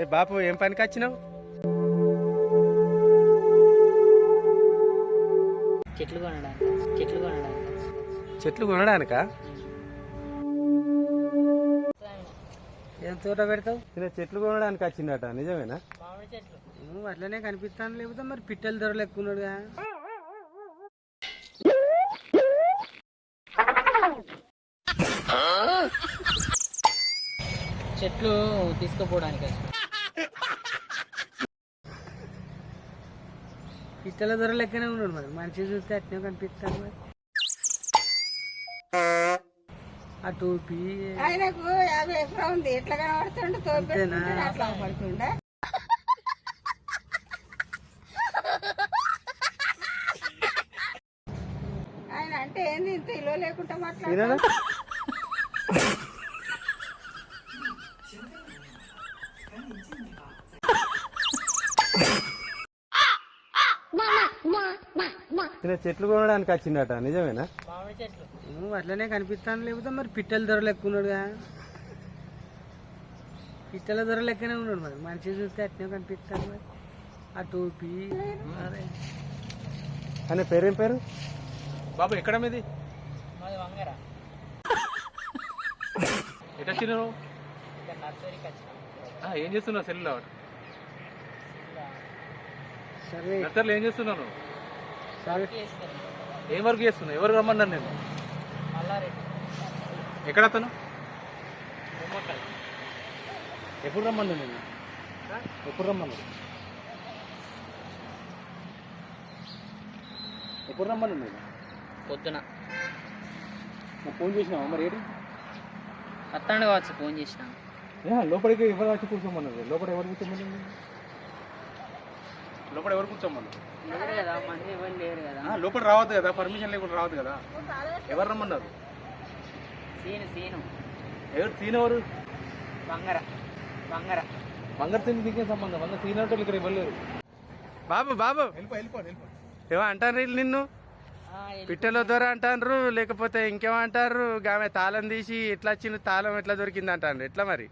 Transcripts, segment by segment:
ఏ బాపు ఏం పనికి వచ్చినావు? చెట్లు కొనడానికి చెట్లు కొనడానికి. చెట్లు కొనడానికా? ఏం తోట పెడతావు? ఈయన చెట్లు కొనడానికి వచ్చిందట నిజమేనా? నువ్వు అట్లనే కనిపిస్తాను లేకపోతే మరి పిట్టల ధరలు ఎక్కువ ఉన్నాడుగా చెట్లు తీసుకుపోవడానికి వచ్చి. పిట్టల ధరలు లెక్కనే ఉన్నాడు మరి. మనిషి చూస్తే అట్నే కనిపిస్తాను మరి. ఆ టోపీ. ఆయనకు యాభై ఎకరం ఉంది. ఎట్లా కనబడుతుండే? తోపెట్టుకుంటే అట్లా పడుతుండే ఆయన అంటే ఏంది ఇంత ఇలో లేకుండా మాట్లాడు ఈయన చెట్లు కొనడానికి వచ్చిందట నిజమేనా? నువ్వు అట్లనే కనిపిస్తాను లేకపోతే మరి పిట్టల ధరలు ఎక్కువ ఉన్నాడుగా పిట్టల ధరలు లెక్కనే ఉన్నాడు మరి. మనిషి చూస్తే అట్నే కనిపిస్తాను మరి. ఆ టోపీ ఆయన పేరేం పేరు? బాబు ఎక్కడ మీది? నర్సరీకి వచ్చినాం. ఏం చేస్తున్నావు సెల్ సరే. నర్సరీలో ఏం చేస్తున్నాను సరే చేస్తాను ఏం వర్క్ చేస్తున్నావు ఎవరు రమ్మన్నాను నేను ఎక్కడ అతను? ఎప్పుడు రమ్మన్నాను నేను ఎప్పుడు రమ్మన్నాను ఎప్పుడు రమ్మన్నాను నేను పొద్దున. ఫోన్ చేసినావా మరి ఏంటి? అత్తాండు కావచ్చు ఫోన్ చేసినా. లోపలికి ఎవరు వచ్చి కూర్చోమన్నారు? లోపల ఎవరు కూర్చోమన్నారు? లోపల ఎవరు ఆ, లోపల రావద్దు కదా పర్మిషన్ లేకుండా రావద్దు కదా. ఎవరు రమ్మన్నారు? Scene scene. ఎవరు సీన్ ఎవరు? వంగర వంగర బంగారు సీన్ దిగే సంబంధం బంగారు సీన్ అంటే ఇక్కడ ఇవ్వలేరు బాబు బాబు. ఏమో అంటారు వీళ్ళు నిన్ను? పిట్టెల దొర అంటారు లేకపోతే ఇంకేమంటారు ఆమె తాళం తీసి ఎట్లా వచ్చింది తాళం ఎట్లా దొరికింది అంటారు ఎట్లా మరి?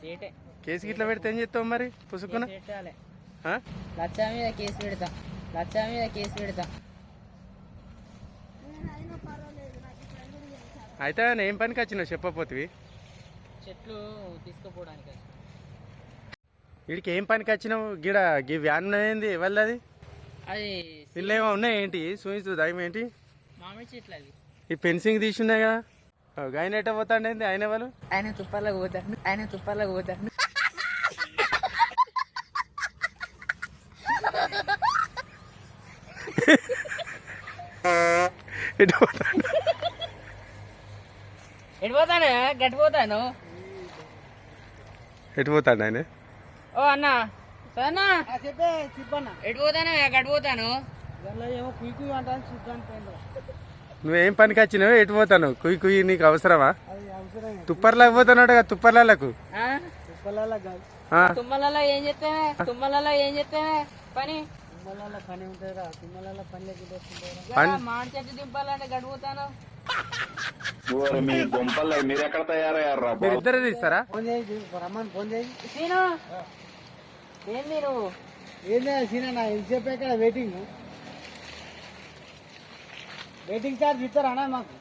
సేటే. కేసుకి ఇట్లా పెడితే ఏం చేస్తావు మరి? పుసుకున మీద కేసు పెడతా. లచ్చా మీద కేసు పెడతా. అయితే ఏం పనికి వచ్చినావు చెప్పపోతివి చెట్లు తీసుకుపోవడానికి. వీడికి ఏం పనికి వచ్చినావు? గిడ గీ వ్యాన్ ఉన్నదేంది? ఎవరిది అది వీళ్ళు ఏమో ఉన్నాయి ఏంటి? చూపించు దయం ఏంటి? మామిడి చెట్లు ఈ ఫెన్సింగ్ తీసి ఉన్నాయి కదా. ఆయన ఎట్ట పోతాండేంది? ఆయన వాళ్ళు ఆయన తుప్పలకు పోతాడు. ఆయన తుప్పలకు పోతాడు ఎటు పోతాడు ఎటు పోతాను గట్టి పోతాను ఎటు పోతాడు ఆయన ఓ అన్న సన్నా చెప్పే చెప్పన్న. ఎటు పోతాను? గట్టి పోతాను. దానిలో ఏమో కుయ్యి కుయ్యి అంటాను చూద్దాను పోయింది. నువ్వేం పనికి వచ్చినావు ఎటు పోతాను? కుయ్యి కుయ్యి నీకు అవసరమా? అది అవసరమే. తుప్పర్లకు పోతున్నాడు కదా తుప్పర్లకు ఆ? ఉప్పలాల కాదు. ఆ, తుమ్మలలో ఏం చెప్తానే తుమ్మలలో ఏం చెప్తానే పని. చెట్టు దింపాలంటే మీ గుంపల్లో తయారయ్యారా మీరు ఇద్దరే తీస్తారా? ఫోన్ చేయి రమ్మని ఫోన్ చేయి. సీను సీనా నా ఎంతసేపు వెయిటింగ్ వెయిటింగ్ చార్జ్ ఇస్తారా మాకు?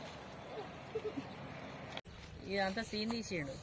ఇదంతా సీన్ తీసిండు.